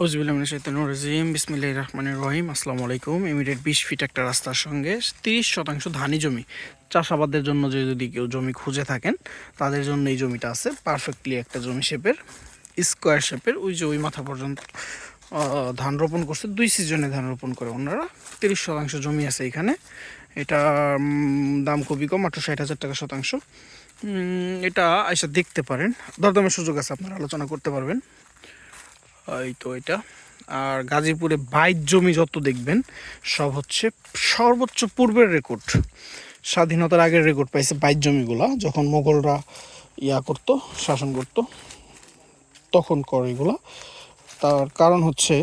রাজিম বিসমিল্লাহ রহমানের রহিম, আসসালামু আলাইকুম। ইমিডিয়েট বিশ ফিট একটা রাস্তার সঙ্গে তিরিশ শতাংশ ধানি জমি। চাষাবাদের জন্য যে যদি কেউ জমি খুঁজে থাকেন, তাদের জন্য এই জমিটা আছে পারফেক্টলি একটা জমি শেপের স্কোয়ার শেপের ওই যে ওই মাথা পর্যন্ত ধান রোপণ করছে, দুই সিজনে ধান রোপণ করে ওনারা। তিরিশ শতাংশ জমি আছে এখানে। এটা দাম খুবই কম, মাত্র ষাট হাজার টাকা শতাংশ। এটা এসে দেখতে পারেন। দরদামের সুযোগ আছে, আপনারা আলোচনা করতে পারবেন। এই তো এটা। আর গাজীপুরে বাইক জমি যত দেখবেন, সব হচ্ছে সর্বোচ্চ পূর্বের রেকর্ড স্বাধীনতার আগের রেকর্ড পাইছে বাইক জমিগুলা। যখন মোগলরা ইয়া করতো, শাসন করত, তখন করে এগুলো। তার কারণ হচ্ছে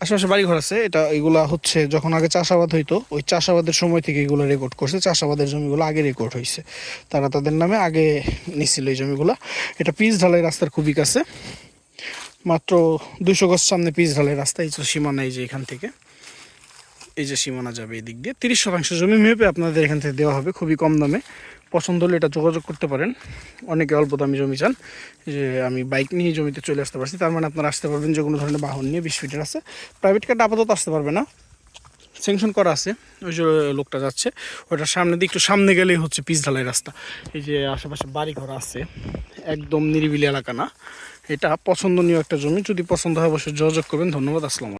আশেপাশে বাড়িঘর আছে। এটা, এগুলা হচ্ছে যখন আগে চাষাবাদ হইতো, ওই চাষাবাদের সময় থেকে এগুলো রেকর্ড করছে। চাষাবাদের জমিগুলো আগে রেকর্ড হয়েছে তারা তাদের নামে আগে নিছিল এই জমিগুলা। এটা পিচ ঢালাই রাস্তার খুবই কাছে। মাত্র দুশো গজ সামনে পিচ ঢালাই রাস্তা, এই সীমানা, এই যে এখান থেকে। এই যে সীমানা যাবে এই দিক দিয়ে। তিরিশ শতাংশ জমি মেপে আপনাদের এখান থেকে দেওয়া হবে খুবই কম দামে। পছন্দ হলে এটা যোগাযোগ করতে পারেন। অনেকে অল্প দামি জমি চান যে আমি বাইক নিয়ে জমিতে চলে আসতে পারছি। তার মানে আপনারা আসতে পারবেন যে কোনো ধরনের বাহন নিয়ে, বিশ ফিটের আছে। প্রাইভেট কার আপাতত আসতে পারবে না। স্যাংশন করা আছে। ওই যে লোকটা যাচ্ছে ওটার সামনে দিয়ে একটু সামনে গেলেই হচ্ছে পিচ ঢালাই রাস্তা। এই যে আশেপাশে বাড়ি ঘর আছে। একদম নিরিবিলি এলাকা না। এটা পছন্দনীয় একটা জমি। যদি পছন্দ হয় অবশ্যই যোগাযোগ করবেন। ধন্যবাদ, আসসালাম